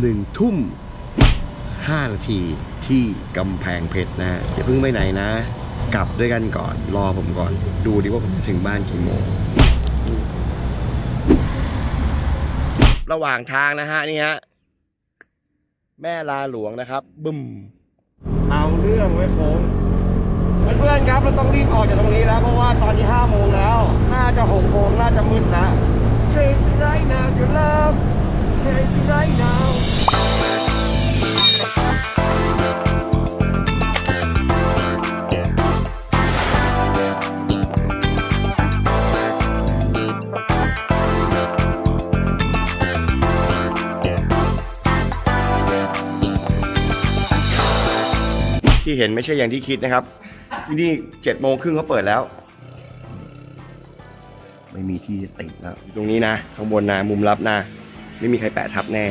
หนึ่งทุ่มห้านาทีที่กำแพงเพชรนะฮะอย่าเพิ่งไปไหนนะ กลับด้วยกันก่อน รอผมก่อน ดูดิว่าผมจะถึงบ้านกี่โมง ระหว่างทางนะฮะนี่ฮะแม่ลาหลวงนะครับ บึ้มเอาเรื่องไว้โค้งเพื่อนๆครับเราต้องรีบออกจากตรงนี้แล้ว เพราะว่าตอนนี้5โมงแล้ว น่าจะ6โมงน่าจะมืดแล้ว Crazy right now your love Crazy right now ที่เห็นไม่ใช่อย่างที่คิดนะครับที่นี่เจ็ดโมงครึ่งเขาเปิดแล้ว ไม่มีที่จะติดแล้วอยู่ตรงนี้นะ ข้างบนนะ มุมลับนะ ไม่มีใครแปะทับแน่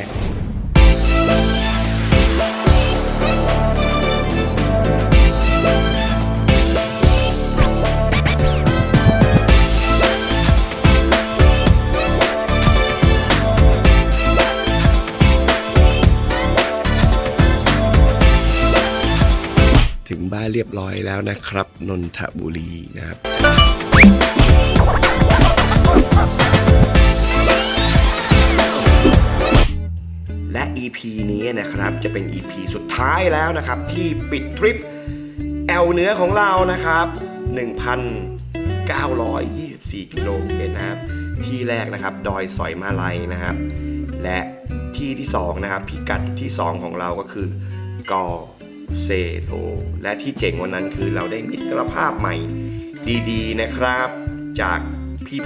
ถึงบ้านเรียบร้อยแล้วนะครับ นนทบุรีนะครับ EP นี้นะครับ จะเป็น EP สุดท้ายแล้วนะครับ ที่ปิดทริปแอลเหนือของเรานะครับ 1,924 กิโลเมตรนะครับ ที่แรกนะครับ ดอยสอยมาลัยนะครับ และที่ที่ 2 นะครับ พิกัดที่ 2 ของเราก็คือกอเซโลและที่เจ๋งวันนั้นคือเราได้มิตรภาพใหม่ดีๆนะครับ จาก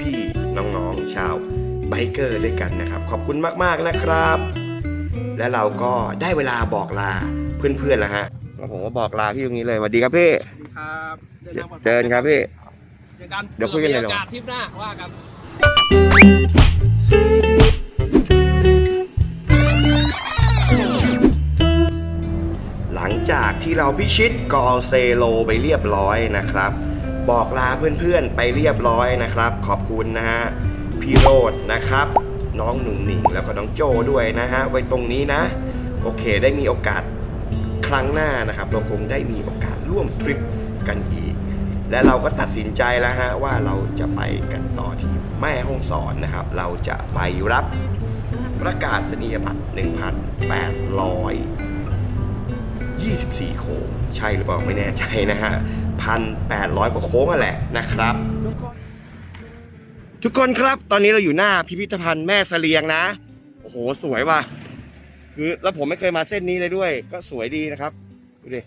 พี่ๆน้องๆชาวไบเกอร์ด้วยกันนะครับ ขอบคุณมากๆนะครับ และเราก็ได้เวลาบอกลาเพื่อนๆแล้วฮะก็ผมก็บอกลาพี่ตรงนี้เลยสวัสดีครับพี่สวัสดีครับดินทางปลอดภัยเจอกันครับพี่เจอกันเดี๋ยวคุยกันเลยผื่อเหรอมีโอกาสทริปหน้าว่ากัน หลังจากที่เราพิชิตกอเซโลไปเรียบร้อยนะครับ บอกลาเพื่อนๆไปเรียบร้อยนะครับ ขอบคุณนะฮะพี่โรดนะครับ น้องหนุ่งหนิงแล้วก็น้องโจด้วยนะฮะไว้ตรงนี้นะ โอเคได้มีโอกาสครั้งหน้านะครับ เราคงได้มีโอกาสร่วมทริปกันอีก และเราก็ตัดสินใจแล้วฮะว่าเราจะไปกันต่อที่แม่ห้องสอนนะครับ เราจะไปรับประกาศนียบัตร 1,800 24 โค้ง ใช่หรือเปล่าไม่แน่ใจนะฮะพันแปดร้อยกว่าโค้งนั่นแหละนะครับ ทุกคนครับ ตอนนี้เราอยู่หน้าพิพิธภัณฑ์แม่เสลียงนะ โอ้โห สวยว่ะ คือแล้วผมไม่เคยมาเส้นนี้เลยด้วย ก็สวยดีนะครับ ดูดิ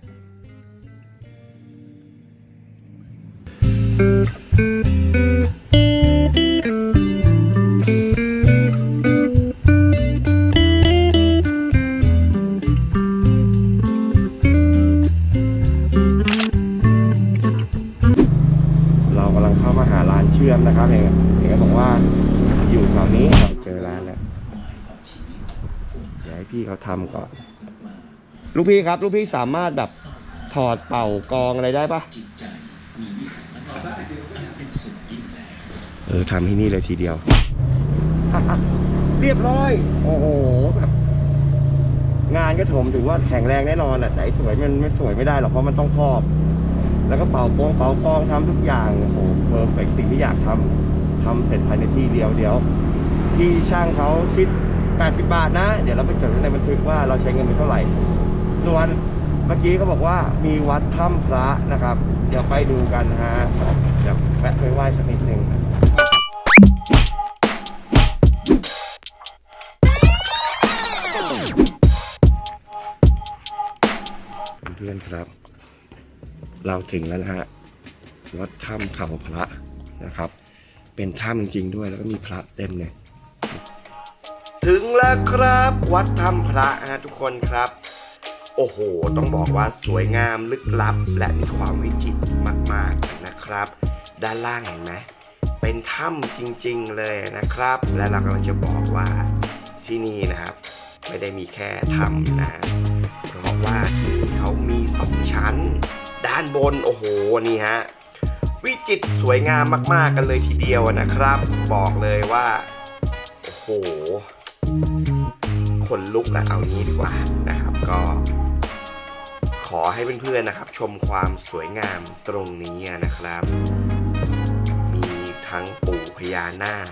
นี้เราเจอร้านแล้วเดี๋ยวให้พี่เขาทำก่อน ลูกพี่ครับ ลูกพี่สามารถแบบถอดเป่ากองอะไรได้ปะเออทำที่นี่เลยทีเดียว เรียบร้อย โอ้โหแบบงานก็ผมถือว่าแข็งแรงแน่นอนอะแต่ไอ้สวยมันไม่สวยไม่ได้หรอกเพราะมันต้องพอกแล้วก็เป่าโป้งเป่ากองทำทุกอย่างโอ้โหเพอร์เฟกสิ่งที่อยากทำทำเสร็จภายในที่เดียวเดียว ที่ช่างเขาคิด 80 บาทนะ เดี๋ยวเราไปจดไว้ในบันทึกว่าเราใช้เงินไปเท่าไหร่ ส่วนเมื่อกี้เขาบอกว่ามีวัดถ้ำพระนะครับ เดี๋ยวไปดูกันฮะเดี๋ยวแวะไปไหว้สักนิดหนึ่งเพื่อนๆครับ เราถึงแล้วนะฮะวัดถ้ำเขาพระนะครับ เป็นถ้ำจริงๆด้วยแล้วก็มีพระเต็มเลย ถึงแล้วครับ วัดถ้ำพระฮะทุกคนครับ โอ้โห ต้องบอกว่าสวยงามลึกลับ และมีความวิจิตรมากๆนะครับ ด้านล่างเห็นไหมเป็นถ้ำจริงๆเลยนะครับ และเรากำลังจะบอกว่าที่นี่นะครับ ไม่ได้มีแค่ถ้ำนะเพราะว่าที่นี่เขามีสองชั้น ด้านบนโอ้โหนี่ฮะวิจิตรสวยงามมากๆกันเลยทีเดียวนะครับ บอกเลยว่า โอ้โห นลุกนะเอางี้ดีกว่านะครับ ก็ขอให้เพื่อนๆนะครับ ชมความสวยงามตรงนี้นะครับ มีทั้งปู่พญานาค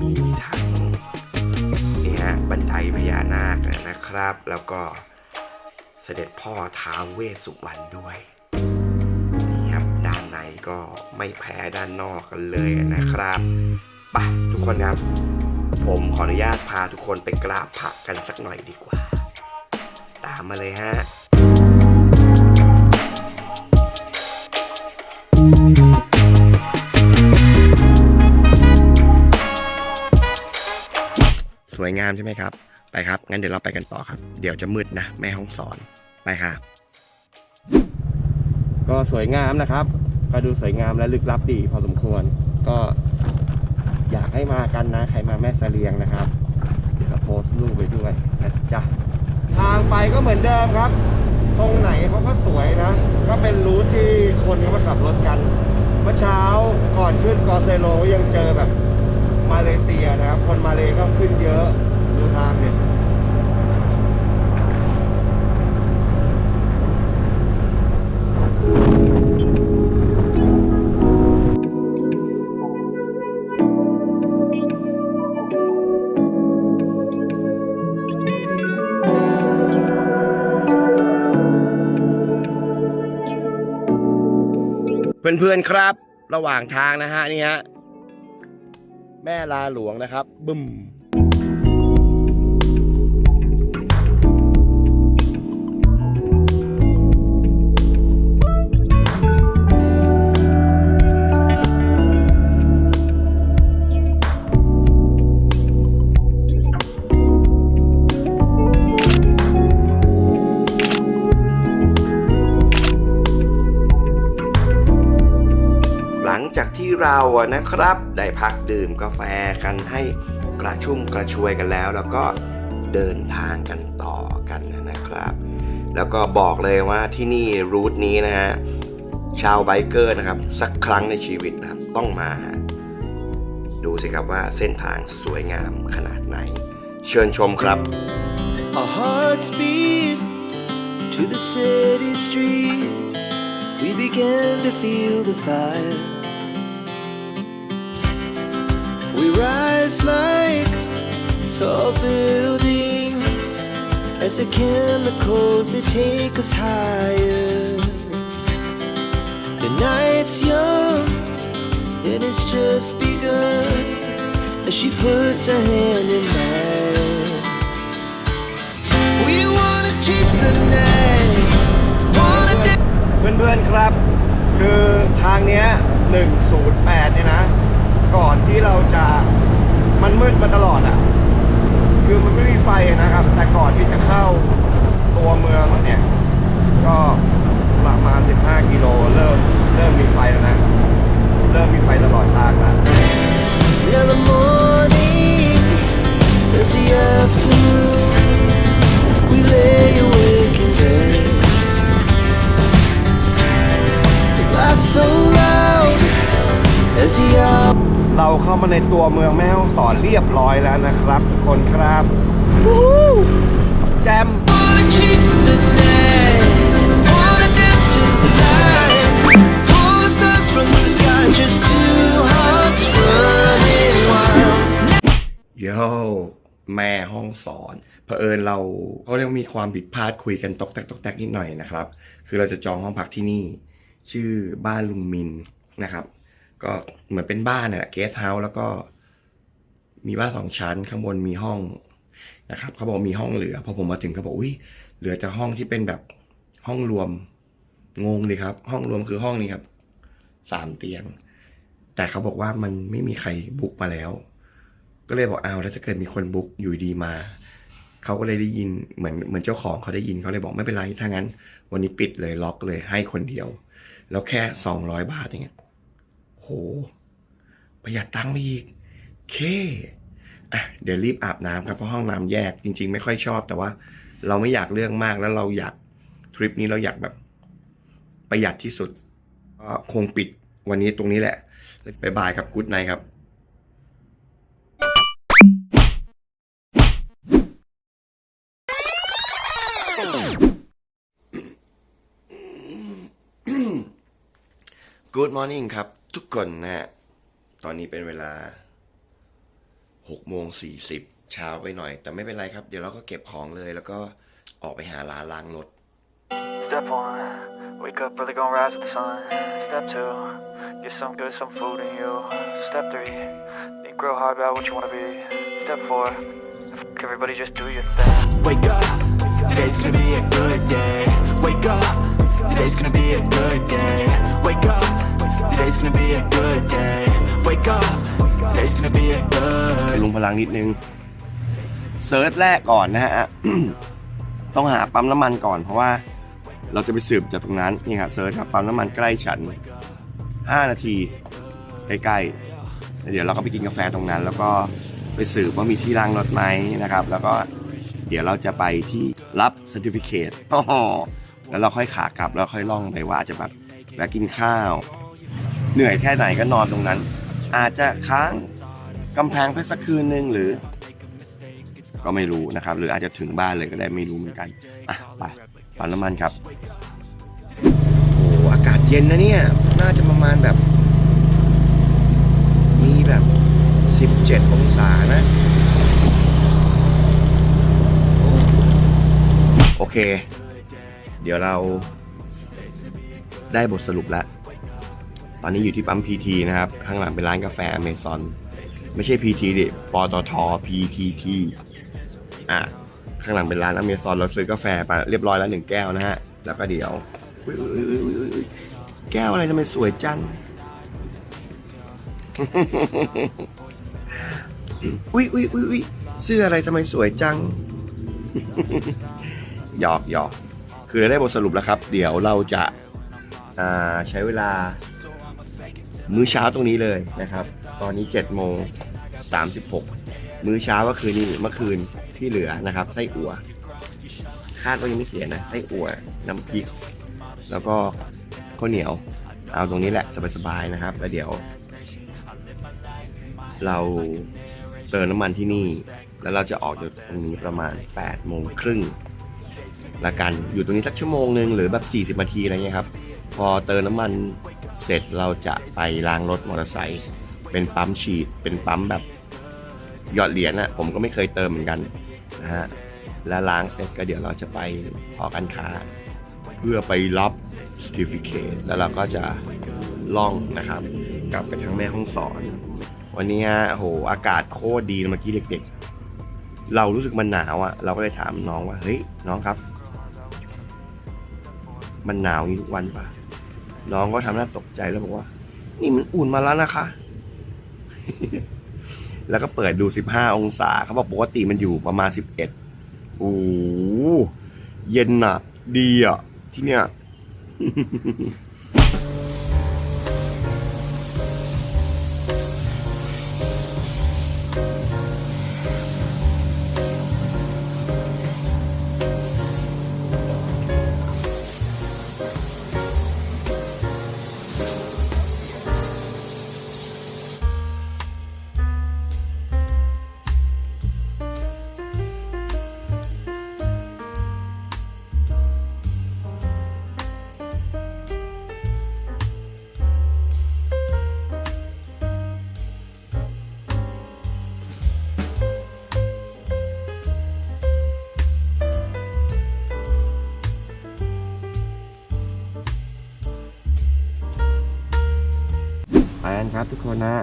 มีทั้งนี่ฮะบันไดพญานาคนะครับ แล้วก็เสด็จพ่อท้าวเวสสุวรรณด้วยนี่ครับด้านในก็ไม่แพ้ด้านนอกกันเลยนะครับไปทุกคนครับ ผมขออนุญาตพาทุกคนไปกราบพระกันสักหน่อยดีกว่า ตามมาเลยฮะสวยงามใช่ไหมครับ ไปครับ งั้นเดี๋ยวเราไปกันต่อครับ เดี๋ยวจะมืดนะ แม่ห้องสอน ไปค่ะก็สวยงามนะครับ ก็ดูสวยงามและลึกลับดีพอสมควร ก็ากันนะ ใครมาแม่เสลียงนะครับเดี๋ยวจะโพสต์รูปไปด้วยนะจ๊ะทางไปก็เหมือนเดิมครับ ตรงไหนเขาก็สวยนะ ก็เป็นรูทที่คนเขามาขับรถกัน เมื่อเช้าก่อนขึ้นกอเซโลยังเจอแบบมาเลเซียนะครับ คนมาเลก็ขึ้นเยอะดูทางเนี่ย เพื่อนๆครับ ระหว่างทางนะฮะนี่ฮะแม่ลาหลวงนะครับบึ้ม เราอะนะครับ ได้พักดื่มกาแฟกันให้กระชุ่มกระชวยกันแล้ว แล้วก็เดินทางกันต่อกันนะครับ แล้วก็บอกเลยว่าที่นี่รูทนี้นะฮะชาวไบเกอร์นะครับ สักครั้งในชีวิตนะครับต้องมา ดูสิครับว่าเส้นทางสวยงามขนาดไหน เชิญชมครับ Our hearts beat to the city streets. We began to feel the fire. We rise like tall buildings as the chemicals they take us higher. The night's young and it's just begun as she puts her hand in mine. We wanna chase the night. Wanna dance. เพื่อนๆครับ คือทางเนี้ย108 เนี่ยนะ ก่อนที่เราจะ มันมืดมาตลอดอะ่ะ คือมันไม่มีไฟนะครับ แต่ก่อนที่จะเข้าตัวเมืองเนี่ย ก็ประมาณ 15 กิโลเริ่มเริ่มมีไฟแล้วนะ เริ่มมีไฟตลอดทางแล้ว As the afternoon, We lay awake in bed. The laughs so loud as the hour. เราเข้ามาในตัวเมืองแม่ฮ่องสอนเรียบร้อยแล้วนะครับ ทุกคนครับวู้ฮู้แจม Wanna chase the night. Wanna dance to the light. Pull the stars from the sky. Just two hearts running wild. โย่แม่ห้องสอนเผอิญเราเขาเรียกว่ามีความผิดพลาดคุยกันตกแตกตกแตกนิดหน่อยนะครับ คือเราจะจองห้องพักที่นี่ ชื่อบ้านลุงมินนะครับ ก็เหมือนเป็นบ้านน่ะเกสเฮาส์แล้วก็มีบ้านสองชั้นข้างบนมีห้องนะครับเขาบอกมีห้องเหลือพอผมมาถึงเขาบอกอุ้ยเหลือแต่ห้องที่เป็นแบบห้องรวมงงเลยครับ ห้องรวมคือห้องนี้ครับสามเตียง แต่เขาบอกว่ามันไม่มีใครบุกมาแล้ว ก็เลยบอกอ้าวแล้วถ้าเกิดมีคนบุกอยู่ดีมาเขาก็เลยได้ยินเหมือนเหมือนเจ้าของเขาได้ยินเขาเลยบอกไม่เป็นไรถ้างั้น วันนี้ปิดเลยล็อกเลยให้คนเดียว แล้วแค่สองร้อยบาทอย่างเงี้ย โห ประหยัดตังค์ไปอีก เคอะเดี๋ยวรีบอาบน้ำครับเพราะห้องน้ำแยกจริง ๆ ไม่ค่อยชอบ แต่ว่าเราไม่อยากเรื่องมากแล้วเราอยากทริปนี้เราอยากแบบ ประหยัดที่สุดก็คงปิดวันนี้ตรงนี้แหละบายบายครับกู๊ดไนครับ Good morning ครับ ทุกคนนะฮะ ตอนนี้เป็นเวลา6โมง40 เช้าไปหน่อย แต่ไม่เป็นไรครับ เดี๋ยวเราก็เก็บของเลย แล้วก็ออกไปหาร้านล้างรถ Step one, wake up early, gonna rise with the sun. Step two, get some good, some food in you. Step three, think real hard about what you wanna be. Step four, f- everybody just do your thing. Wake up, today's gonna be a good day. Wake up, today's gonna be a good day. Wake up, today's gonna be a good day. Wake up, today's gonna be a good ลุงพลังนิดนึงเซิร์ชแรกก่อนนะฮะ ต้องหาปั๊มน้ำมันก่อนเพราะว่าเราจะไปสืบจากตรงนั้นนี่ครับเซิร์ชครับปั๊มน้ำมันใกล้ฉัน 5 นาทีใกล้ๆเดี๋ยวเราก็ไปกินกาแฟตรงนั้น แล้วก็ไปสืบว่ามีที่ล้างรถไหมนะครับ แล้วก็เดี๋ยวเราจะไปที่รับ c e r t i f i c a t e แล้วเราค่อยขากลับแล้วค่อยล่องไปว่าจะแบบแวะกินข้าว เหนื่อยแค่ไหนก็นอนตรงนั้น อาจจะค้างกำแพงเพชรสักคืนหนึ่งหรือ ก็ไม่รู้นะครับ หรืออาจจะถึงบ้านเลยก็ได้ไม่รู้เหมือนกันอะไปปั๊มน้ำมันครับโอ้อากาศเย็นนะเนี่ย น่าจะประมาณแบบ มีแบบ 17 องศานะโอเค เดี๋ยวเราได้บทสรุปแล้ว ตอนนี้อยู่ที่ปั๊ม PT นะครับ ข้างหลังเป็นร้านกาแฟอเมซอนไม่ใช่ PT ดิปตท PTT อะ ข้างหลังเป็นร้านอเมซอนเราซื้อกาแฟไปเรียบร้อยแล้วหนึ่งแก้วนะฮะ แล้วก็เดี๋ยว แก้วอะไรทำไมสวยจัง อุ๊ยอุ๊ยอุ๊ยอุ๊ยเสื้ออะไรทำไมสวยจัง หยอกหยอกคือเราได้บทสรุปแล้วครับ เดี๋ยวเราจะใช้เวลา มื้อเช้าตรงนี้เลยนะครับ ตอนนี้7โมง36มื้อเช้าก็คือนี่เมื่อคืนที่เหลือนะครับไส้อั่วคาดว่ายังไม่เสียนะไส้อั่วน้ำพริก แล้วก็ข้าวเหนียว เอาตรงนี้แหละสบายๆนะครับแล้วเดี๋ยว เราเติมน้ำมันที่นี่ แล้วเราจะออกจากตรงนี้ประมาณ8โมงครึ่งละกันอยู่ตรงนี้สักชั่วโมงหนึ่งหรือแบบ40นาทีอะไรเงี้ยครับ พอเติมน้ำมัน เสร็จเราจะไปล้างรถมอเตอร์ไซค์เป็นปั๊มฉีด เป็นปั๊มแบบหยอดเหรียญอะผมก็ไม่เคยเติมเหมือนกันนะฮะแล้วล้างเสร็จก็เดี๋ยวเราจะไปหอการค้า เพื่อไปรับ certificate แล้วเราก็จะล่องนะครับ กลับไปทางแม่ห้องสอน วันนี้โอ้โหอากาศโคตรดีเมื่อกี้เด็กๆ เรารู้สึกมันหนาวอะเราก็เลยถามน้องว่าเฮ้ยน้องครับ มันหนาวอย่างนี้ทุกวันปะ น้องก็ทำหน้าตกใจแล้วบอกว่า นี่มันอุ่นมาแล้วนะคะ แล้วก็เปิดดู15องศาเขาบอกปกติมันอยู่ประมาณ11โอ้โหเย็นอะดีอะที่เนี้ย กันครับทุกคนนะ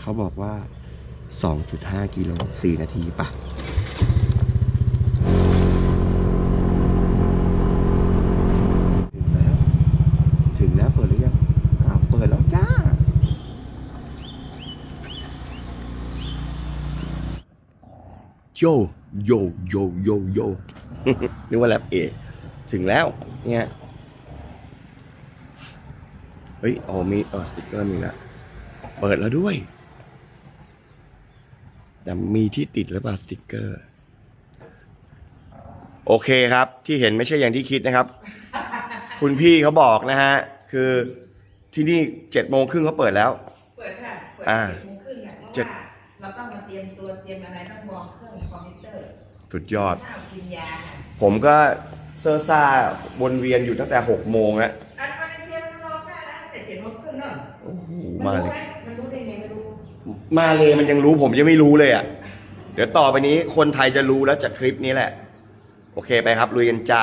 เขาบอกว่า 2.5 กิโล 4 นาทีปะถึงแล้ว ถึงแล้วเปิดหรือยังอ้าวเปิดแล้วจ้า โย โย โย โย โย นึกว่าแรปเอกถึงแล้ว เนี่ยเฮ้ยโอ้มีเออสติกเกอร์มีละเปิดแล้วด้วย แต่มีที่ติดหรือเปล่าสติกเกอร์ โอเคครับที่เห็นไม่ใช่อย่างที่คิดนะครับ คุณพี่เขาบอกนะฮะ คือที่นี่เจ็ดโมงครึ่งเขาเปิดแล้ว เปิดค่ะ เปิดอ่า เจ็ดโมงครึ่งค่ะเพราะเจ็ดว่าเราต้องมาเตรียมตัวเตรียมอะไรต้องมองเครื่องคอมพิวเตอร์สุดยอดผมก็เซอร์ซ่าวนเวียนอยู่ตั้งแต่หกโมงแล้ว มันมารู้เลยไหมมันรู้ได้ไงไม่รู้ มาเลยมันยังรู้ผมยังไม่รู้เลยอะ เดี๋ยวต่อไปนี้คนไทยจะรู้แล้วจากคลิปนี้แหละ โอเคไปครับลุยกันจ้า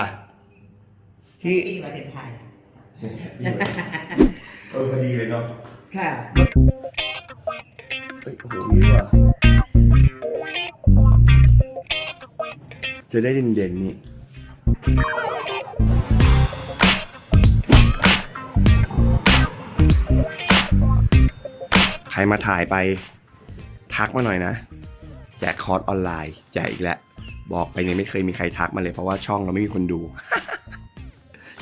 ที่ปีวาเลนไทน์เออพอดีเลยเนาะค่ะเฮ้ยโอ้โหนี่ว่ะจะได้เด่นๆนี่ รมาถ่ายไปทักมาหน่อยนะ แจกคอร์สออนไลน์แจกอีกแล้วบอกไปเนี่ยไม่เคยมีใครทักมาเลยเพราะว่าช่องเราไม่มีคนดู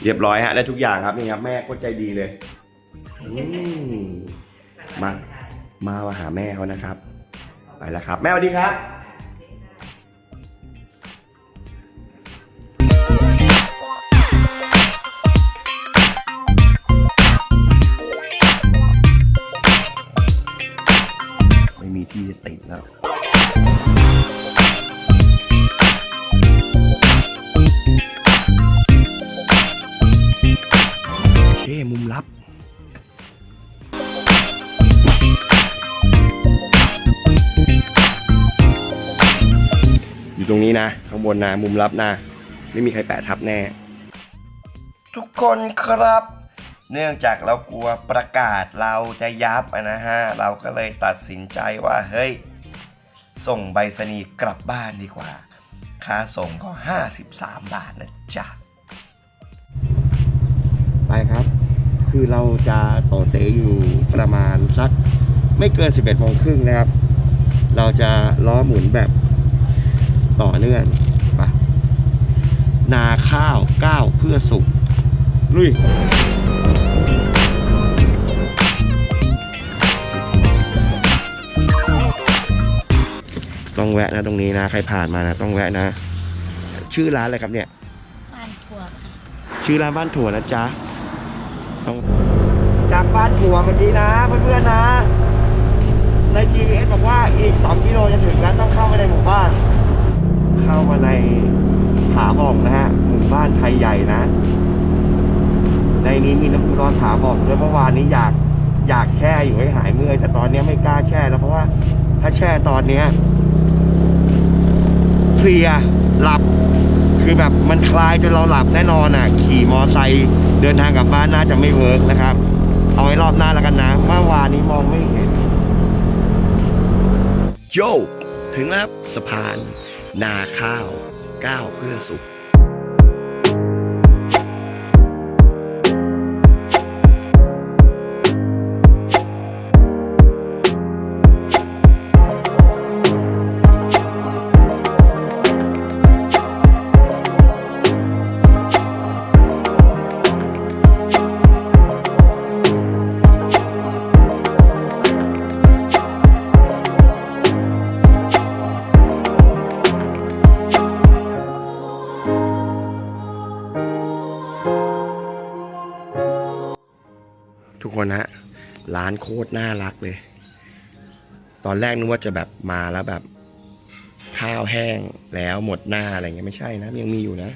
เรียบร้อยฮะได้ทุกอย่างครับนี่ครับแม่โคตรใจดีเลยมามามาหาแม่เขานะครับ ไปแล้วครับ แม่สวัสดีครับ ติดแล้วโอเคมุมลับอยู่ตรงนี้นะ ข้างบนนะ มุมลับนะ ไม่มีใครแปะทับแน่ ทุกคนครับ เนื่องจากเรากลัวประกาศเราจะยับนะฮะ เราก็เลยตัดสินใจว่าเฮ้ย ส่งใบสนีย์กลับบ้านดีกว่า ค่าส่งก็ 53 บาทนะจ๊ะ ไปครับ คือเราจะต่อเตะอยู่ประมาณสักไม่เกิน 11โมงครึ่งนะครับ เราจะล้อหมุนแบบต่อเนื่องไปนาข้าวก้าวเพื่อสุกลุย ต้องแวะนะตรงนี้นะ ใครผ่านมานะต้องแวะนะ ชื่อร้านอะไรครับเนี่ย บ้านถั่วค่ะชื่อร้านบ้านถั่วนะจ๊ะต้องจากบ้านถั่วเมื่อกี้นะเพื่อนๆนะ ใน GPS บอกว่าอีก 2 กิโลจะถึงแล้วต้องเข้าไปในหมู่บ้าน เข้ามาในผาบ่องนะฮะหมู่บ้านไทยใหญ่นะ ในนี้มีน้ำพุร้อนผาบ่องด้วยเมื่อวานนี้อยากอยากแช่อยู่ให้หายเมื่อยแต่ตอนนี้ไม่กล้าแช่แล้วเพราะว่าถ้าแช่ตอนเนี้ย เพลียหลับ คือแบบมันคลายจนเราหลับแน่นอนอะ ขี่มอไซค์เดินทางกลับบ้านน่าจะไม่เวิร์กนะครับ เอาไว้รอบหน้าแล้วกันนะเมื่อวานนี้มองไม่เห็นโยถึงแล้วสะพาน นาข้าวก้าวเพื่อสุข คนฮะร้านโคตรน่ารักเลย ตอนแรกนึกว่าจะแบบมาแล้วแบบ ข้าวแห้งแล้วหมดหน้าอะไรเงี้ยไม่ใช่นะ ยังมีอยู่นะ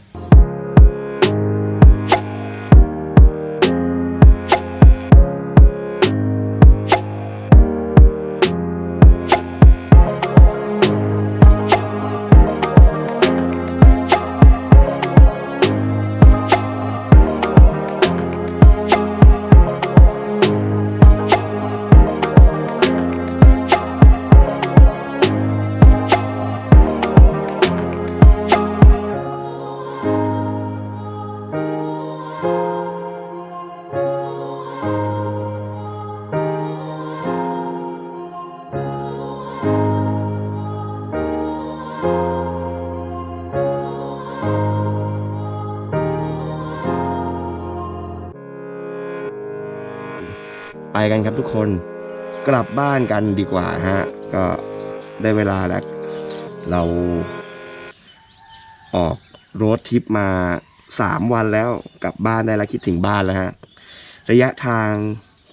กันครับทุกคนกลับบ้านกันดีกว่าฮะ ก็ได้เวลาแล้ว เราออกรดทริปมาสามวันแล้วกลับบ้านได้แล้วคิดถึงบ้านแล้วฮะ ระยะทาง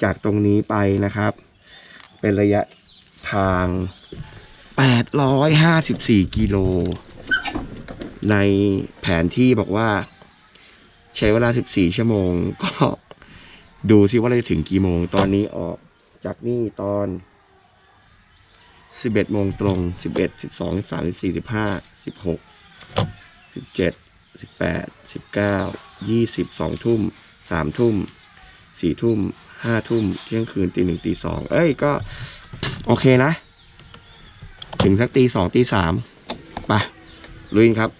จากตรงนี้ไปนะครับ เป็นระยะทาง 854 กิโล ในแผนที่บอกว่า ใช้เวลา 14 ชั่วโมงก็ ดูซิว่าเราจะถึงกี่โมง ตอนนี้ออกจากนี่ตอน11โมงตรง11 12 13 14 15 16 17 18 19 20 2ทุ่ม3ทุ่ม4ทุ่ม5ทุ่มเที่ยงคืนตีหนึ่งตีสองเอ้ยก็โอเคนะ ถึงสักตีสองตีสามไปลุยครับ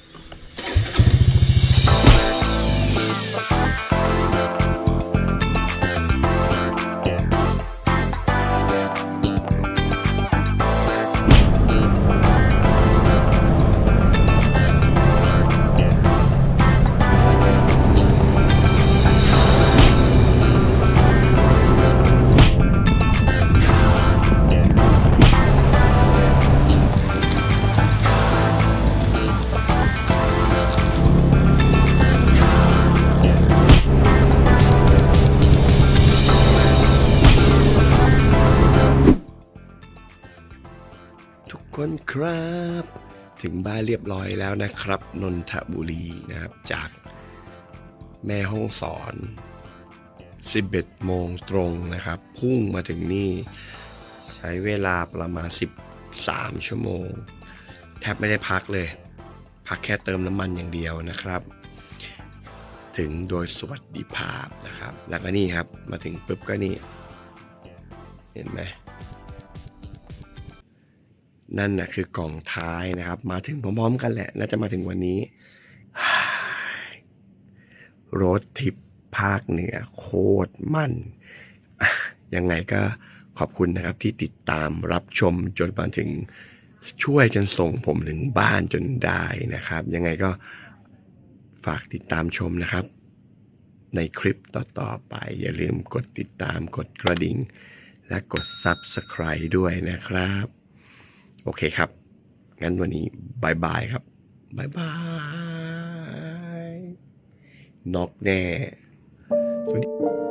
เรียบร้อยแล้วนะครับ นนทบุรีนะครับ จากแม่ห้องสอน 11 โมงตรงนะครับ พุ่งมาถึงนี่ใช้เวลาประมาณ 13 ชั่วโมง แทบไม่ได้พักเลย พักแค่เติมน้ำมันอย่างเดียวนะครับ ถึงโดยสวัสดิภาพนะครับ แล้วก็นี่ครับมาถึงปุ๊บก็นี่ เห็นไหม นั่นนะคือกล่องท้ายนะครับ มาถึงพร้อมๆกันแหละ น่าจะมาถึงวันนี้รถทิปภาคเหนือโคตรมันอะยังไงก็ขอบคุณนะครับที่ติดตามรับชมจนมาถึงช่วยจนส่งผมถึงบ้านจนได้นะครับ ยังไงก็ฝากติดตามชมนะครับ ในคลิปต่อๆไป อย่าลืมกดติดตามกดกระดิ่ง และกด Subscribe ด้วยนะครับ โอเคครับ งั้นวันนี้บายบายครับบายบายนอกแน่สวัสดี